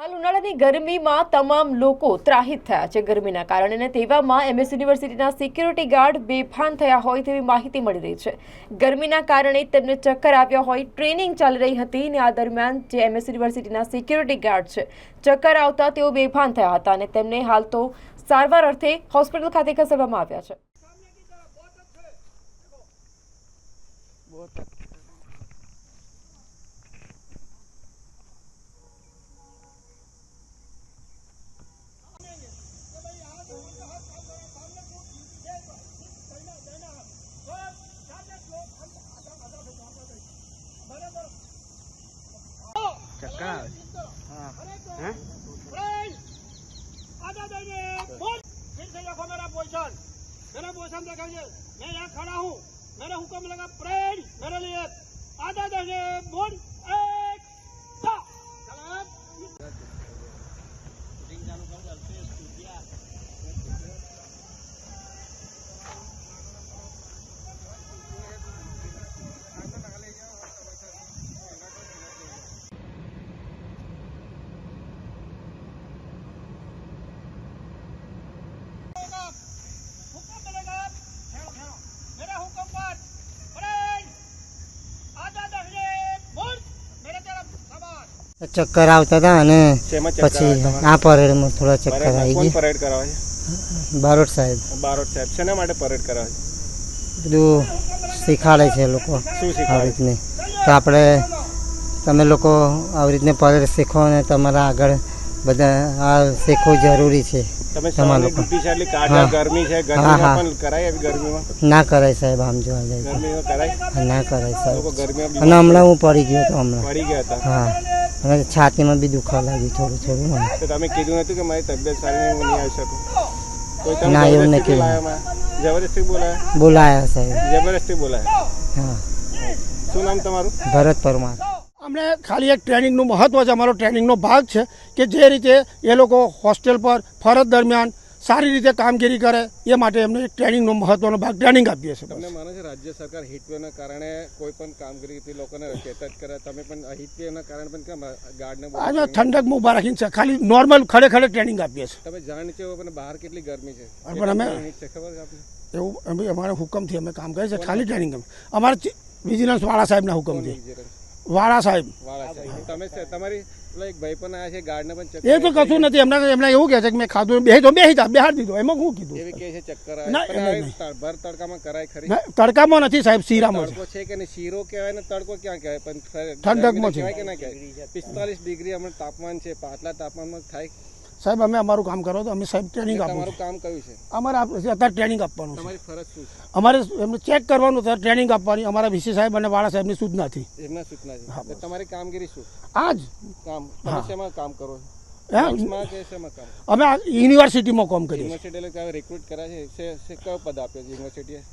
હાલ ઉનાળાની ગરમીમાં તમામ લોકો ત્રાહિત થયા છે ગરમીના કારણે અને તેવામાં એમએસ યુનિવર્સિટીના સિક્યુરિટી ગાર્ડ બેભાન થયા હોય તેવી માહિતી મળી રહી છે. ગરમીના કારણે તેમને ચક્કર આવ્યા હોય, ટ્રેનિંગ ચાલી રહી હતી અને આ દરમિયાન જે એમએસ યુનિવર્સિટીના સિક્યુરિટી ગાર્ડ છે, ચક્કર આવતા તેઓ બેભાન થયા હતા અને તેમને હાલ તો સારવાર અર્થે હોસ્પિટલ ખાતે ખસેડવામાં આવ્યા છે. ચક્કર આવે હા હે आजा देंगे बोल फिर से देखो मेरा पोजीशन मेरा पोजीशन दिखाइए मैं यहाँ खड़ा हूँ मेरा हुक्म लगा प्रेड मेरे लिए आजा देंगे बोल ચક્કર આવતા હતા અને પછી? આ પરેડમાં થોડા ચક્કર આવી ગયા. પરેડ કરાવે છે? બારોટ સાહેબ. બારોટ સાહેબ. શેના માટે પરેડ કરાવે છે? બધું શીખાડે છે લોકો શું આવી રીતને. તો આપણે તમે લોકો આવી રીતને પરેડ શીખો અને તમારા આગળ બધા આ શીખવું જરૂરી છે. તમે તમારા લોકો. ડ્યુટી છે એટલે કાઢા ગરમી છે ગરમીમાં પણ કરાય એવી ગરમીમાં? ના કરાય સાહેબ આમ જોવા જાય. ગરમીમાં કરાય? ના કરાય લોકો ગરમીમાં અને હમણાં હું પડી ગયો હતો હમણાં. પડી ગયા હતા? હા. અને છાતીમાં બી દુખવા લાગ્યું થોડું થોડું મને તો તમે કીધું નતું કે મારી તબિયત સારી નહીં હું નહીં આવી શકું? ના, એવું નથી. બોલાયા જબરદસ્તી બોલાયા? બોલાયા સાહેબ. જબરદસ્તી બોલાયા? હા. શું નામ તમારું? ભરત પરમાર. અમને ખાલી એક ટ્રેનિંગનું મહત્વ છે અમારો ટ્રેનિંગનો ભાગ છે કે જે રીતે એ લોકો હોસ્ટેલ પર ફરજ દરમિયાન સારી રીતે કામગીરી કરે એ માટે એમને એક ટ્રેનિંગનો મહત્વનો ભાગ ટ્રેનિંગ આપીએ છીએ તમને માને છે રાજ્ય સરકાર હિટવેવના કારણે કોઈ પણ કામગીરી લોકોને ચેતક કરે? તમે પણ હિટવેવના કારણે પણ કેમ ગાર્ડને આજે ઠંડક ઊભા રાખીને છે ખાલી નોર્મલ ખડે ખડે ટ્રેનિંગ આપીએ છીએ. તમે જાણ છે પણ બહાર કેટલી ગરમી છે? પણ અમે- ખબર એવું અમે અમારા હુકમથી અમે કામ કરીએ છીએ ખાલી ટ્રેનિંગ અમે અમારા ચી- વિજિલન્સ વાળા સાહેબના હુકમથી. વાળા સાહેબ તમે તમારી એક ભાઈ પણ આવ્યા છે ગાર્ડને પણ એ તો કશું નથી. એમના એમને એવું કહે છે કે મેં ખાધું બે તો બે તા બેહાર દીધો. એમાં હું કીધું? એવી કે છે ચક્કર ભર તડકામાં કરાય ખરી. તડકામાં નથી સાહેબ શીરામાં છે તડકો છે કે શીરો કહેવાય ને તડકો ક્યાં કહેવાય? પણ ઠંડકમાં છે. કે ના કહેવાય? પિસ્તાલીસ ડિગ્રી હમણાં તાપમાન છે. પાટલા તાપમાનમાં થાય સાહેબ અમે અમારું કામ કરો તો અમે સાહેબ ટ્રેનિંગ આપવું છે કામ કયું છે? અમારે અત્યારે ટ્રેનિંગ આપવાનું છે. અમારે એમને ચેક કરવાનું છે ટ્રેનિંગ આપવાની. અમારા વીસી સાહેબ અને વાળા સાહેબની સૂચનાથી એમના સૂચના છે. તો તમારી કામગીરી શું? આજ? કામ. શેમાં કામ કરો અમે યુનિવર્સિટીમાં કામ કરીએ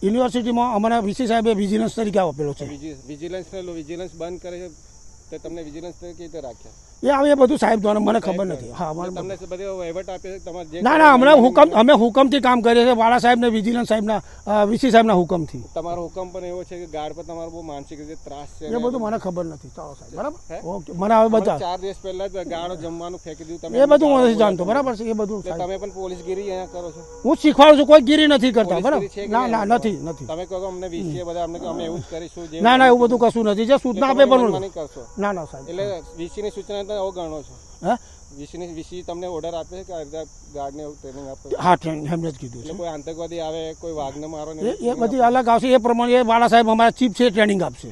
યુનિવર્સિટીમાં અમારા વીસી સાહેબે વિજિલન્સ તરીકે આપેલો છે. વિજિલન્સ વિજિલન્સ બંધ કરે છે. તો તમને વિજિલન્સ તરીકે રાખ્યા? એ આવે એ બધું સાહેબ દ્વારા મને ખબર નથી. હા તમને બધે વહીવટ આપ્યો છે તમારે ના ના હમણાં હુકમ અમે હુકમથી કામ કરીએ છીએ વાળા સાહેબ ને વિજિલન્સ સાહેબના વીસી સાહેબના હુકમથી. તમારો હુકમ પણ એવો છે કે ગાર્ડ પર તમારો બહુ માનસિક રીતે ત્રાસ છે એ બધું મને ખબર નથી. ચાલો સાહેબ બરાબર? ઓકે મને હવે બધા ચાર દિવસ પહેલા જ ગાળો જમવાનું ફેંકી દીધું તમે એ બધું હું નથી જાણતો બરાબર છે? એ બધું તમે પણ પોલીસગીરી અહીંયા કરો છો? હું શીખવાડું છું કોઈ ગીરી નથી કરતા બરાબર? ના ના નથી નથી. તમે કહો અમને વીસીએ બધા અમને અમે એવું જ કરીશું ના ના એવું બધું કશું નથી. જે સૂચના આપે પણ ના ના સાહેબ. એટલે વીસી ની સૂચના તમે અવગણો છો? હા? વીસી ની વીસી તમને ઓર્ડર આપે છે કે અડધા ગાર્ડને એવું ટ્રેનિંગ આપે હા ટ્રેન એમને જ કીધું છે. કોઈ આતંકવાદી આવે કોઈ વાઘને મારો એ એ બધી અલગ આવશે. એ પ્રમાણે એ વાળા સાહેબ અમારા ચીફ છે ટ્રેનિંગ આપશે.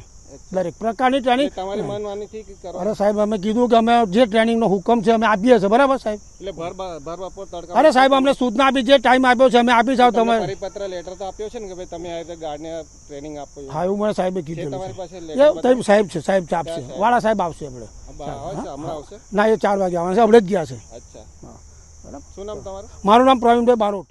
દરેક પ્રકારની ટ્રેનિંગ તમારી અરે સાહેબ અમે કીધું કે અમે જે ટ્રેનિંગનો હુકમ છે અમે આપીએ છીએ. બરાબર સાહેબ? એટલે ભર ભર બપોર તડકા અરે સાહેબ અમને સૂચના આપી જે ટાઈમ આપ્યો છે અમે આપી જાવ તમે પરિપત્ર લેટર તો આપ્યો છે ને કે ભાઈ તમે આ રીતે ગાર્ડને ટ્રેનિંગ આપો હા એવું મને સાહેબે કીધું તમારી પાસે લેટર સાહેબ સાહેબ છે સાહેબ આપશે. વાળા સાહેબ આવશે આપણે ના એ ચાર વાગે આવવાના છે. આપણે જ ગયા છે. અચ્છા. બરાબર. શું નામ તમારું? મારું નામ પ્રવીણભાઈ બારોટ.